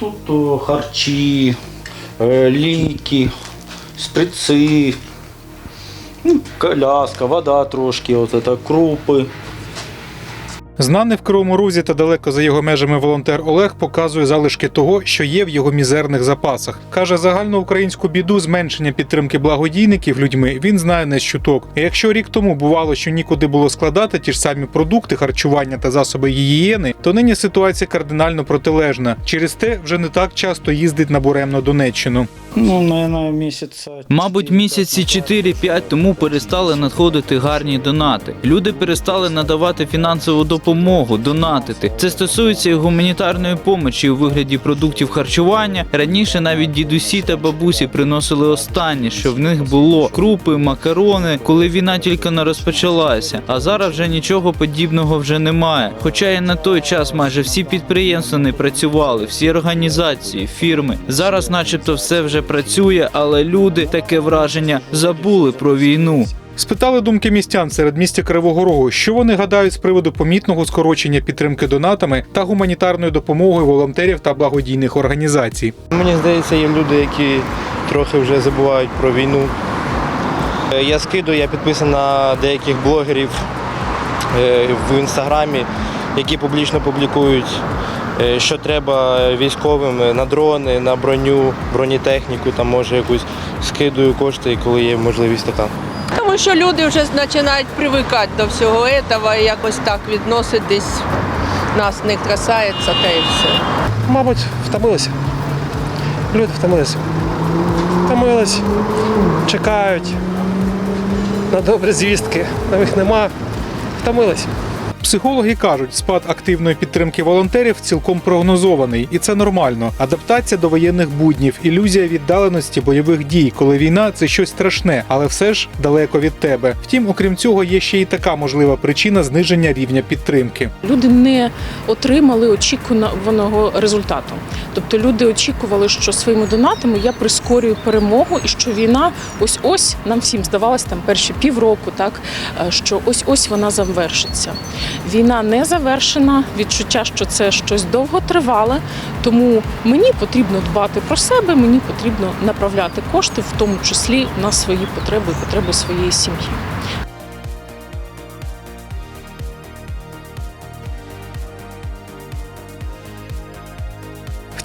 Тут харчі, е, ліки, шприци, коляска, вода трошки, от це, крупи. Знаний в Кривому Розі та далеко за його межами волонтер Олег показує залишки того, що є в його мізерних запасах. Каже, загальноукраїнську біду зменшення підтримки благодійників людьми він знає не з чуток. І якщо рік тому бувало, що нікуди було складати ті ж самі продукти, харчування та засоби гігієни, то нині ситуація кардинально протилежна. Через те вже не так часто їздить на буремну Донеччину. Ну, наверное, місяця. Мабуть, місяці 4-5 тому перестали надходити гарні донати. Люди перестали надавати фінансову допомогу, донатити. Це стосується і гуманітарної помочі у вигляді продуктів харчування. Раніше навіть дідусі та бабусі приносили останнє, що в них було крупи, макарони, коли війна тільки не розпочалася. А зараз вже нічого подібного вже немає. Хоча і на той час майже всі підприємства не працювали, всі організації, фірми. Зараз, начебто, все вже працює, але люди таке враження забули про війну. Спитали думки містян серед містя Кривого Рогу, що вони гадають з приводу помітного скорочення підтримки донатами та гуманітарною допомогою волонтерів та благодійних організацій. Мені здається, є люди, які трохи вже забувають про війну. Е, Я скидую, я підписаний на деяких блогерів е, в інстаграмі, які публічно публікують, е, що треба військовим на дрони, на броню, бронетехніку, там може якусь скидую кошти, коли є можливість така. Тому що люди вже починають привикати до всього цього і якось так відноситись. Нас не касається, та і все. Мабуть, втомилися. Люди втомилися. Втомились, чекають на добрі звістки. Них нема. Втомились. Психологи кажуть, спад активної підтримки волонтерів цілком прогнозований, і це нормально. Адаптація до воєнних буднів, ілюзія віддаленості бойових дій, коли війна це щось страшне, але все ж далеко від тебе. Втім, окрім цього, є ще й така можлива причина зниження рівня підтримки. Люди не отримали очікуваного результату. Тобто люди очікували, що своїми донатами я прискорюю перемогу, і що війна ось ось нам всім здавалось там перші півроку, так е, що ось ось вона завершиться. Війна не завершена, відчуття, що це щось довготривале. Тому мені потрібно дбати про себе, мені потрібно направляти кошти, в тому числі на свої потреби потреби своєї сім'ї.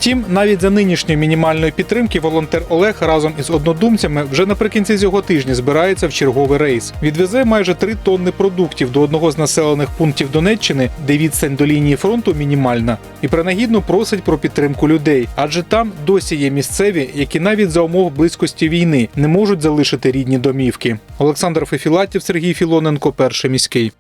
Втім, навіть за нинішньої мінімальної підтримки волонтер Олег разом із однодумцями вже наприкінці цього тижня збирається в черговий рейс. Відвезе майже три тонни продуктів до одного з населених пунктів Донеччини, де відстань до лінії фронту мінімальна, і принагідно просить про підтримку людей, адже там досі є місцеві, які навіть за умов близькості війни не можуть залишити рідні домівки. Олександр Фефілатів, Сергій Філоненко, перший міський.